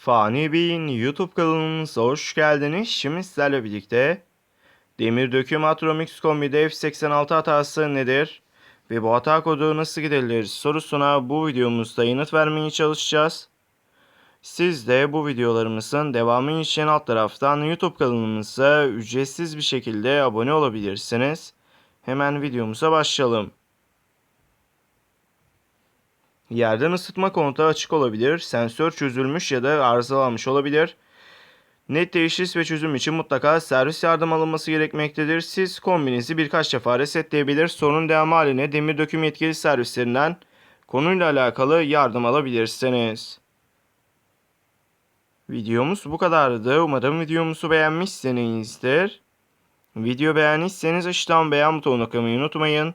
Fani Bey'in YouTube kanalımıza hoş geldiniz. Şimdi sizlerle birlikte Demir Döküm Atromix kombide F86 hatası nedir? Ve bu hata kodu nasıl giderilir sorusuna bu videomuzda yanıt vermeye çalışacağız. Siz de bu videolarımızın devamı için alt taraftan YouTube kanalımıza ücretsiz bir şekilde abone olabilirsiniz. Hemen videomuza başlayalım. Yerden ısıtma kontağı açık olabilir, sensör çözülmüş ya da arızalanmış olabilir. Net teşhis ve çözüm için mutlaka servis yardım alınması gerekmektedir. Siz kombinizi birkaç defa resetleyebilir, sorun devamı haline demir döküm yetkili servislerinden konuyla alakalı yardım alabilirsiniz. Videomuz bu kadardı. Umarım videomuzu beğenmişsinizdir. Video beğendiyseniz aşağıdan beğen butonuna tıklamayı unutmayın.